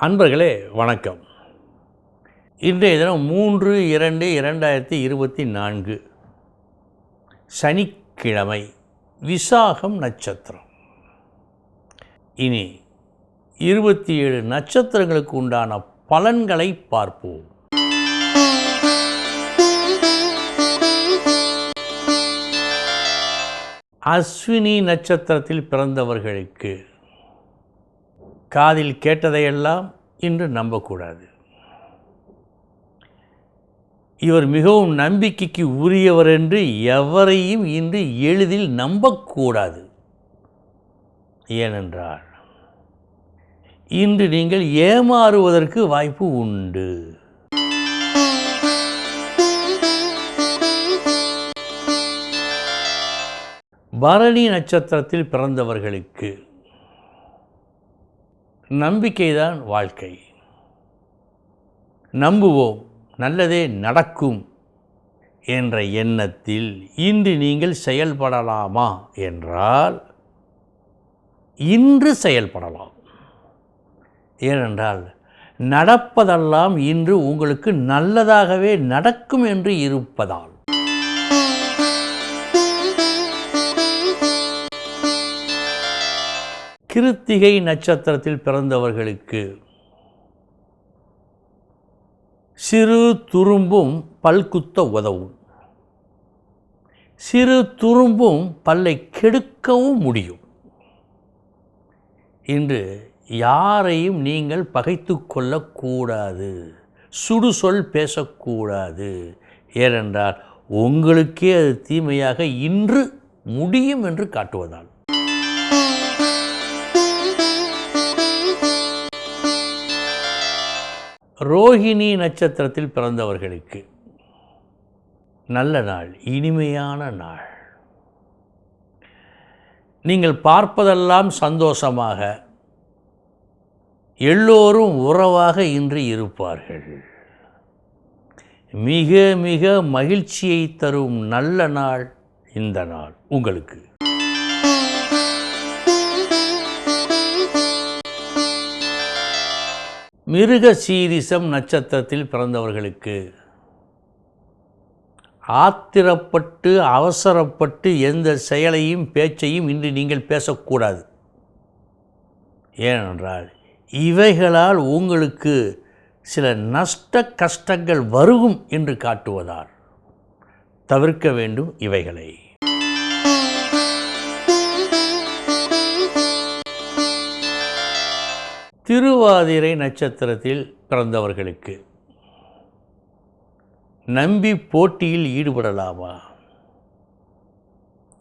அன்பர்களே வணக்கம். இன்றைய தினம் மூன்று இரண்டு இரண்டாயிரத்தி இருபத்தி நான்கு. சனிக்கிழமை விசாகம் நட்சத்திரம். இனி இருபத்தி ஏழு நட்சத்திரங்களுக்கு உண்டான பலன்களை பார்ப்போம். அஸ்வினி நட்சத்திரத்தில் பிறந்தவர்களுக்கு காதில் கேட்டதையெல்லாம் இன்று நம்பக்கூடாது. இவர் மிகவும் நம்பிக்கைக்கு உரியவர் என்று எவரையும் இன்று எளிதில் நம்பக்கூடாது. ஏனென்றால் இன்று நீங்கள் ஏமாறுவதற்கு வாய்ப்பு உண்டு. பரணி நட்சத்திரத்தில் பிறந்தவர்களுக்கு நம்பிக்கைதான் வாழ்க்கை. நம்புவோம் நல்லதே நடக்கும் என்ற எண்ணத்தில் இன்று நீங்கள் செயல்படலாமா என்றால் இன்று செயல்படலாம். ஏனென்றால் நடப்பதெல்லாம் இன்று உங்களுக்கு நல்லதாகவே நடக்கும் என்று இருப்பதால். கிருத்திகை நட்சத்திரத்தில் பிறந்தவர்களுக்கு சிறு துரும்பும் பல்குத்த உதவும். சிறு துரும்பும் பல்லை கெடுக்கவும் முடியும். இன்று யாரையும் நீங்கள் பகைத்து கொள்ளக்கூடாது. சுடுசொல் பேசக்கூடாது. ஏனென்றால் உங்களுக்கே அது தீமையாக இன்று முடியும் என்று காட்டுவதால். ரோஹிணி நட்சத்திரத்தில் பிறந்தவர்களுக்கு நல்ல நாள் இனிமையான நாள். நீங்கள் பார்ப்பதெல்லாம் சந்தோஷமாக எல்லோரும் உறவாக இன்று இருப்பார்கள். மிக மிக மகிழ்ச்சியை தரும் நல்ல நாள் இந்த நாள் உங்களுக்கு. மிருக சீரிசம் நட்சத்திரத்தில் பிறந்தவர்களுக்கு ஆத்திரப்பட்டு அவசரப்பட்டு எந்த செயலையும் பேச்சையும் இன்று நீங்கள் பேசக்கூடாது. ஏனென்றால் இவைகளால் உங்களுக்கு சில நஷ்ட கஷ்டங்கள் வருகும் என்று காட்டுவதால் தவிர்க்க வேண்டும் இவைகளை. திருவாதிரை நட்சத்திரத்தில் பிறந்தவர்களுக்கு நம்பி போட்டியில் ஈடுபடலாமா?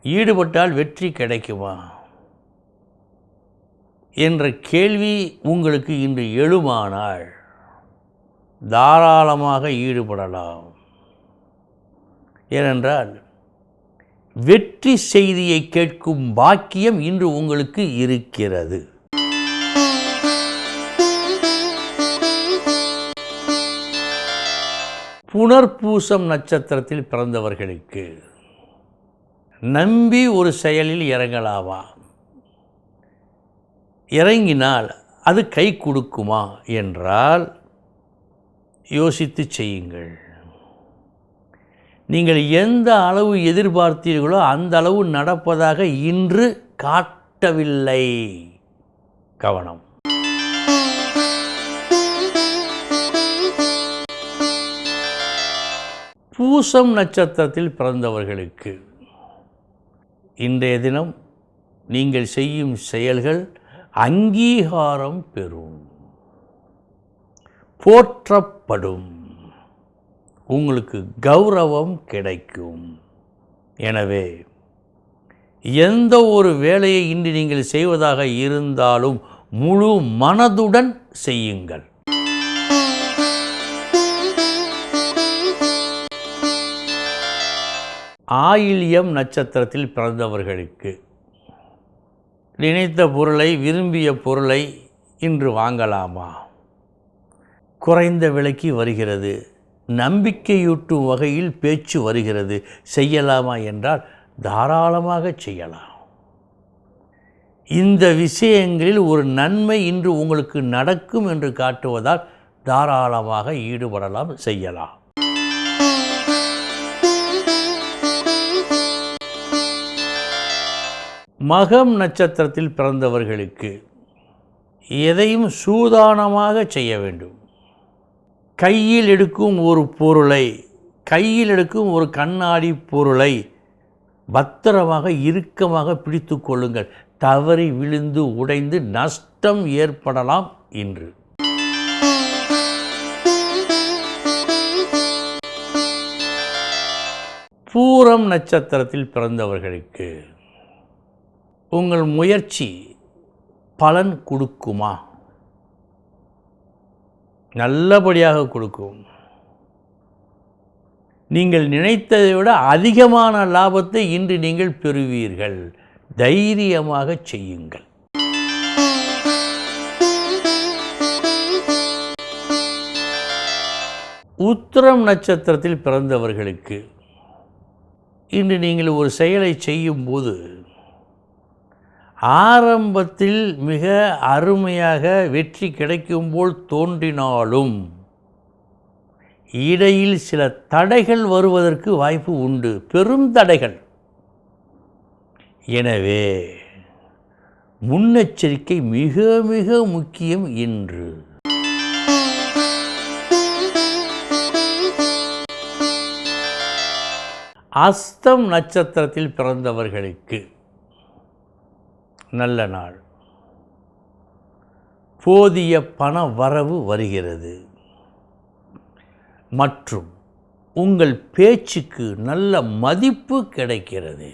ஈடுபட்டால் வெற்றி கிடைக்குமா? என்ற கேள்வி உங்களுக்கு இன்று எழுமானால் தாராளமாக ஈடுபடலாம். ஏனென்றால் வெற்றி செய்தியை கேட்கும் பாக்கியம் இன்று உங்களுக்கு இருக்கிறது. புனர்பூசம் நட்சத்திரத்தில் பிறந்தவர்களுக்கு நம்பி ஒரு செயலில் இறங்கலாமா? இறங்கினால் அது கை கொடுக்குமா என்றால் யோசித்து செய்யுங்கள். நீங்கள் எந்த அளவு எதிர்பார்த்தீர்களோ அந்த அளவு நடப்பதாக இன்று காட்டவில்லை. கவனம். பூசம் நட்சத்திரத்தில் பிறந்தவர்களுக்கு இன்றைய தினம் நீங்கள் செய்யும் செயல்கள் அங்கீகாரம் பெறும். போற்றப்படும். உங்களுக்கு கௌரவம் கிடைக்கும். எனவே எந்த ஒரு வேலையை இன்று நீங்கள் செய்வதாக இருந்தாலும் முழு மனதுடன் செய்யுங்கள். ஆயில்யம் நட்சத்திரத்தில் பிறந்தவர்களுக்கு. நினைத்த பொருளை விரும்பிய பொருளை இன்று வாங்கலாமா? குறைந்த விலைக்கு வருகிறது. நம்பிக்கையூட்டும் வகையில் பேச்சு வருகிறது. செய்யலாமா என்றால் தாராளமாக செய்யலாம். இந்த விஷயங்களில் ஒரு நன்மை இன்று உங்களுக்கு நடக்கும் என்று காட்டுவதால் தாராளமாக ஈடுபடலாம் செய்யலாம். மகம் நட்சத்திரத்தில் பிறந்தவர்களுக்கு எதையும் சூதானமாக செய்ய வேண்டும். கையில் எடுக்கும் ஒரு பொருளை கையில் எடுக்கும் ஒரு கண்ணாடி பொருளை பத்திரமாக இறுக்கமாக பிடித்து கொள்ளுங்கள். தவறி விழுந்து உடைந்து நஷ்டம் ஏற்படலாம் இன்று. பூரம் நட்சத்திரத்தில் பிறந்தவர்களுக்கு உங்கள் முயற்சி பலன் கொடுக்குமா? நல்லபடியாக கொடுக்கும். நீங்கள் நினைத்ததை விட அதிகமான லாபத்தை இன்று நீங்கள் பெறுவீர்கள். தைரியமாக செய்யுங்கள். உத்திரம் நட்சத்திரத்தில் பிறந்தவர்களுக்கு இன்று நீங்கள் ஒரு செயலை செய்யும்போது ஆரம்பத்தில் மிக அருமையாக வெற்றி கிடைக்கும் போல் தோன்றினாலும் இடையில் சில தடைகள் வருவதற்கு வாய்ப்பு உண்டு. பெரும் தடைகள். எனவே முன்னெச்சரிக்கை மிக மிக முக்கியம் இன்று. அஸ்தம் நட்சத்திரத்தில் பிறந்தவர்களுக்கு நல்ல நாள். போதிய பண வரவு வருகிறது. மற்றும் உங்கள் பேச்சுக்கு நல்ல மதிப்பு கிடைக்கிறது.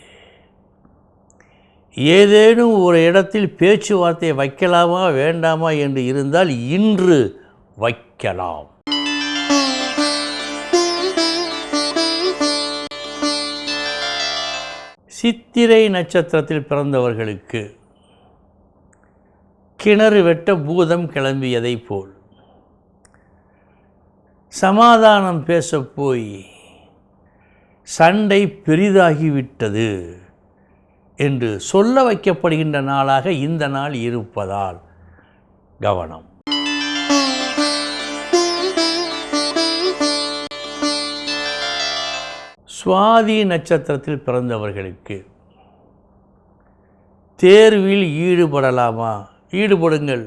ஏதேனும் ஒரு இடத்தில் பேச்சுவார்த்தையை வைக்கலாமா வேண்டாமா என்று இருந்தால் இன்று வைக்கலாம். சித்திரை நட்சத்திரத்தில் பிறந்தவர்களுக்கு கிணறு வெட்ட பூதம் கிளம்பியதை போல். சமாதானம் பேசப்போய் சண்டை பெரிதாகிவிட்டது என்று சொல்ல வைக்கப்படுகின்ற நாளாக இந்த நாள் இருப்பதால் கவனம். சுவாதி நட்சத்திரத்தில் பிறந்தவர்களுக்கு தேர்வில் ஈடுபடலாமா? ஈடுபடுங்கள்.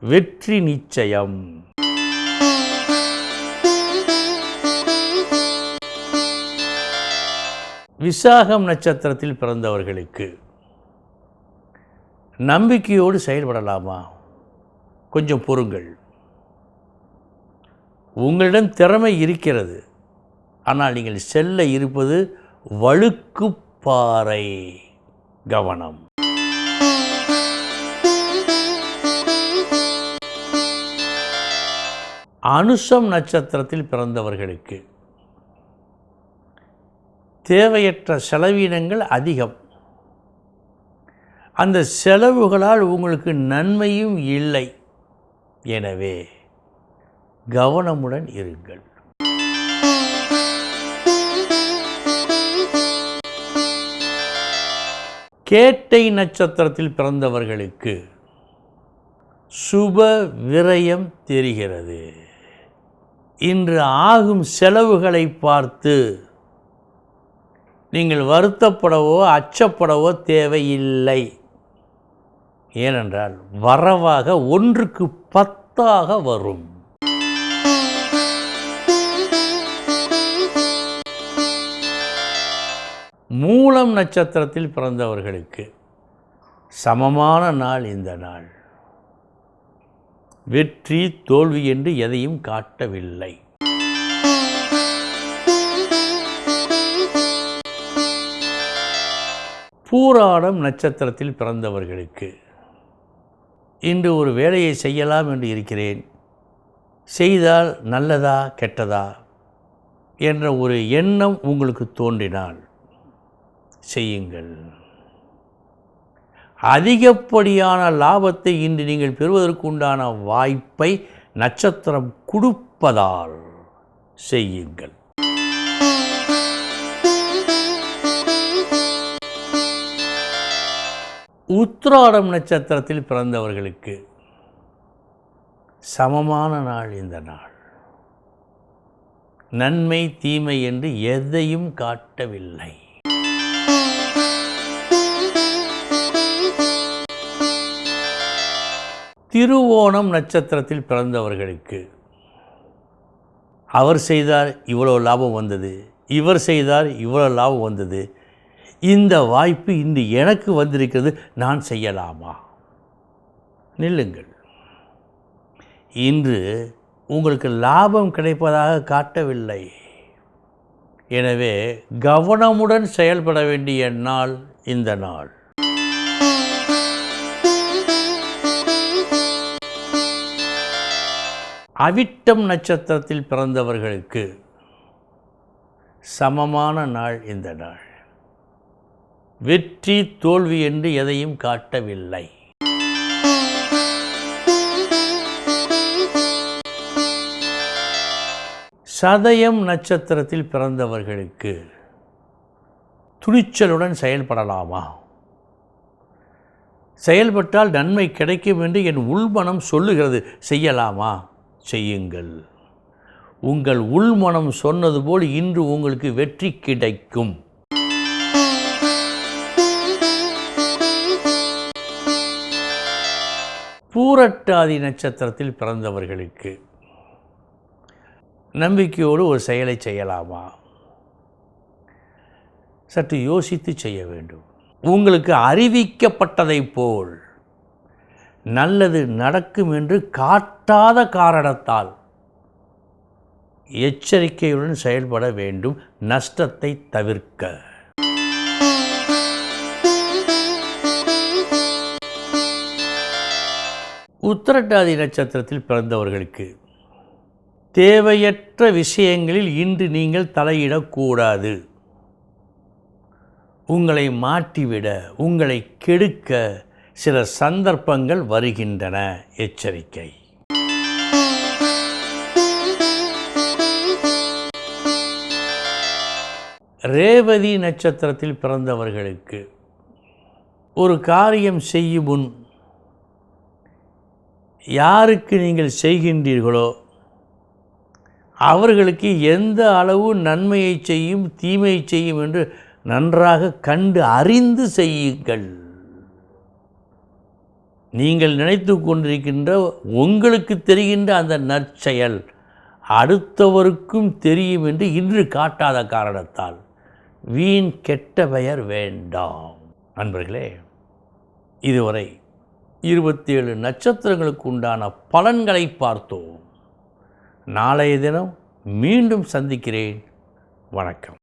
வெற்றி நிச்சயம். விசாகம் நட்சத்திரத்தில் பிறந்தவர்களுக்கு நம்பிக்கையோடு செயல்படலாமா? கொஞ்சம் பொறுங்கள். உங்களிடம் திறமை இருக்கிறது. ஆனால் நீங்கள் செல்ல இருப்பது வழுக்குப்பாறை கவனம். அனுஷம் நட்சத்திரத்தில் பிறந்தவர்களுக்கு தேவையற்ற செலவினங்கள் அதிகம். அந்த செலவுகளால் உங்களுக்கு நன்மையும் இல்லை. எனவே கவனமுடன் இருங்கள். கேட்டை நட்சத்திரத்தில் பிறந்தவர்களுக்கு சுப விரயம் தெரிகிறது. இன்று ஆகும் செலவுகளை பார்த்து நீங்கள் வருத்தப்படவோ அச்சப்படவோ தேவையில்லை. ஏனென்றால் வரவாக ஒன்றுக்கு பத்தாக வரும். மூலம் நட்சத்திரத்தில் பிறந்தவர்களுக்கு சமமான நாள் இந்த நாள். வெற்றி தோல்வி என்று எதையும் காட்டவில்லை. பூராடம் நட்சத்திரத்தில் பிறந்தவர்களுக்கு. இன்று ஒரு வேலையை செய்யலாம் என்று இருக்கிறேன். செய்தால் நல்லதா கெட்டதா? என்ற ஒரு எண்ணம் உங்களுக்கு தோன்றினால் செய்யுங்கள். அதிகப்படியான லாபத்தை இன்று நீங்கள் பெறுவதற்கு உண்டான வாய்ப்பை நட்சத்திரம் கொடுப்பதால் செய்யுங்கள். உத்திராடம் நட்சத்திரத்தில் பிறந்தவர்களுக்கு சமமான நாள் இந்த நாள். நன்மை தீமை என்று எதையும் காட்டவில்லை. திருவோணம் நட்சத்திரத்தில் பிறந்தவர்களுக்கு. அவர் செய்தார் இவ்வளோ லாபம் வந்தது. இவர் செய்தார் இவ்வளோ லாபம் வந்தது. இந்த வாய்ப்பு இன்று எனக்கு வந்திருக்கிறது நான் செய்யலாமா? நில்லுங்கள். இன்று உங்களுக்கு லாபம் கிடைப்பதாக காட்டவில்லை. எனவே கவனமுடன் செயல்பட வேண்டிய நாள் இந்த நாள். அவிட்டம் நட்சத்திரத்தில் பிறந்தவர்களுக்கு சமமான நாள் இந்த நாள். வெற்றி தோல்வி என்று எதையும் காட்டவில்லை. சதயம் நட்சத்திரத்தில் பிறந்தவர்களுக்கு துணிச்சலுடன் செயல்படலாமா? செயல்பட்டால் நன்மை கிடைக்கும் என்று என் உள்மனம் சொல்லுகிறது. செய்யலாமா? செய்யுங்கள். உங்கள் உள்மனம் சொன்னது போல் இன்று உங்களுக்கு வெற்றி கிடைக்கும். பூரட்டாதி நட்சத்திரத்தில் பிறந்தவர்களுக்கு நம்பிக்கையோடு ஒரு செயலை செய்யலாமா? சற்று யோசித்து செய்ய வேண்டும். உங்களுக்கு அறிவிக்கப்பட்டதைப் போல் நல்லது நடக்கும் என்று தட்டாத காரணத்தால் எச்சரிக்கையுடன் செயல்பட வேண்டும் நஷ்டத்தை தவிர்க்க. உத்திரட்டாதி நட்சத்திரத்தில் பிறந்தவர்களுக்கு தேவையற்ற விஷயங்களில் இன்று நீங்கள் தலையிடக்கூடாது. உங்களை மாட்டிவிட உங்களை கெடுக்க சில சந்தர்ப்பங்கள் வருகின்றன. எச்சரிக்கை. ரேவதி நட்சத்திரத்தில் பிறந்தவர்களுக்கு ஒரு காரியம் செய்யும் முன் யாருக்கு நீங்கள் செய்கின்றீர்களோ அவர்களுக்கு எந்த அளவு நன்மையை செய்யும் தீமையை செய்யும் என்று நன்றாக கண்டு அறிந்து செய்யுங்கள். நீங்கள் நினைத்து கொண்டிருக்கின்ற உங்களுக்கு தெரிகின்ற அந்த நற்செயல் அடுத்தவருக்கும் தெரியும் என்று இன்று காட்டாத காரணத்தால். வீண் கெட்ட பெயர் வேண்டாம். நண்பர்களே இதுவரை இருபத்தேழு நட்சத்திரங்களுக்கு உண்டான பலன்களை பார்த்தோம். நாளைய தினம் மீண்டும் சந்திக்கிறேன். வணக்கம்.